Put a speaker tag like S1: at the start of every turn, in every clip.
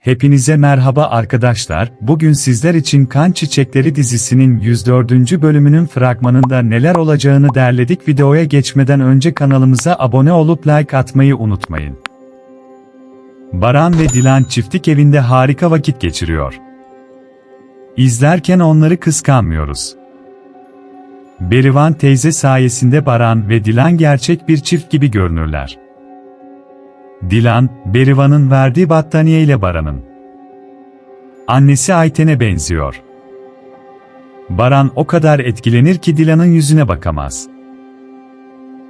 S1: Hepinize merhaba arkadaşlar. Bugün sizler için Kan Çiçekleri dizisinin 104. bölümünün fragmanında neler olacağını derledik. Videoya geçmeden önce kanalımıza abone olup like atmayı unutmayın. Baran ve Dilan çiftlik evinde harika vakit geçiriyor. İzlerken onları kıskanmıyoruz. Berivan teyze sayesinde Baran ve Dilan gerçek bir çift gibi görünürler. Dilan, Berivan'ın verdiği battaniye ile Baran'ın. Annesi Ayten'e benziyor. Baran o kadar etkilenir ki Dilan'ın yüzüne bakamaz.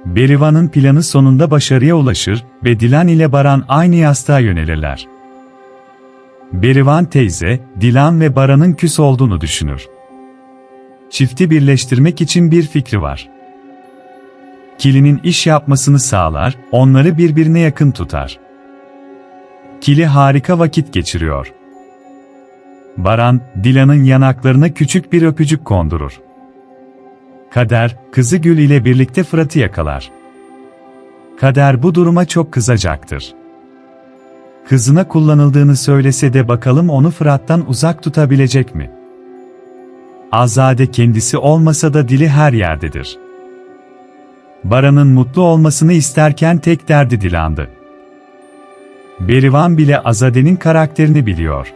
S1: Berivan'ın planı sonunda başarıya ulaşır ve Dilan ile Baran aynı yastığa yönelirler. Berivan teyze, Dilan ve Baran'ın küs olduğunu düşünür. Çifti birleştirmek için bir fikri var. Kili'nin iş yapmasını sağlar, onları birbirine yakın tutar. Kili harika vakit geçiriyor. Baran, Dilan'ın yanaklarına küçük bir öpücük kondurur. Kader, kızı Gül ile birlikte Fırat'ı yakalar. Kader bu duruma çok kızacaktır. Kızına kullanıldığını söylese de bakalım onu Fırat'tan uzak tutabilecek mi? Azade kendisi olmasa da dili her yerdedir. Baran'ın mutlu olmasını isterken tek derdi Dilan'dı. Berivan bile Azade'nin karakterini biliyor.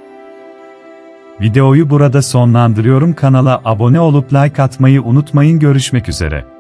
S1: Videoyu burada sonlandırıyorum. Kanala abone olup like atmayı unutmayın. Görüşmek üzere.